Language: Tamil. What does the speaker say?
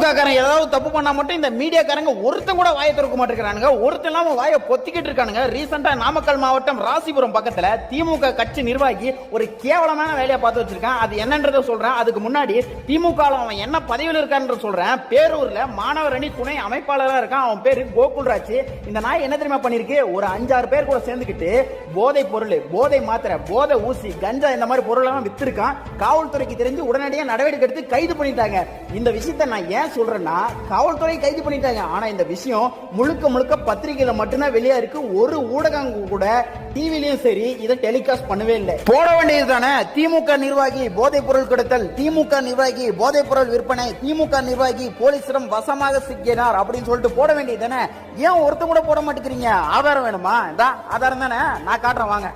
திமுக காரன் ஏதாவது தப்பு பண்ணா மட்டும் இந்த மீடியாக்காரங்க ஒருத்தன் கூட வாயை திறக்க மாட்டேங்கிறானுங்க. ஒருத்தன் இல்லாம வாயை பொத்திக்கிட்டு இருக்கானுங்க. ரீசெண்டா நாமக்கல் மாவட்டம் ராசிபுரம் பக்கத்துல திமுக கட்சி நிர்வாகி ஒரு கேவலமான வேலையை பார்த்து வச்சிருக்கான். அது என்னன்றத சொல்றேன். அதுக்கு முன்னாடி திமுக அவன் என்ன பதவியில் இருக்கான்ற சொல்றேன். பேரூர்ல மாணவர் அணி துணை அமைப்பாளராக இருக்கான். அவன் பேரு கோகுல்ராஜ். இந்த நாய் என்ன தெரியுமா பண்ணிருக்கு ஒரு அஞ்சாறு பேர் கூட சேர்ந்துக்கிட்டு போதை பொருள் போதை மாத்திரை போதை ஊசி கஞ்சா இந்த மாதிரி பொருள் எல்லாம் வித்திருக்கான். காவல்துறைக்கு தெரிஞ்சு உடனடியாக நடவடிக்கை எடுத்து கைது பண்ணிட்டாங்க. இந்த விஷயத்தை நான் ஏன் சொல்றேன்னா காவல்துறை கைது பண்ணிட்டாங்க. ஆனா இந்த விஷயம் முழுக்க முழுக்க பத்திரிகையில மட்டும்தான் வெளியா இருக்கு. ஒரு ஊடகம் கூட டிவிலையும் சரி இதை டெலிகாஸ்ட் பண்ணவே இல்லை. போட வேண்டியது தானே திமுக நிர்வாகி போதைப் பொருள் கடத்தல் திமுக நிர்வாகி போதைப் பொருள் விற்பனை திமுக நிர்வாகி போலீசிடம் வசமாக சிக்கினார் அப்படின்னு சொல்லிட்டு போட வேண்டியது தானே ஏன் ஒருத்தன் கூட போட மாட்டேங்கிறீங்க? ஆதாரம் வேணுமா? இதான் ஆதாரம் தானே? நான் காட்டுறேன் வாங்க.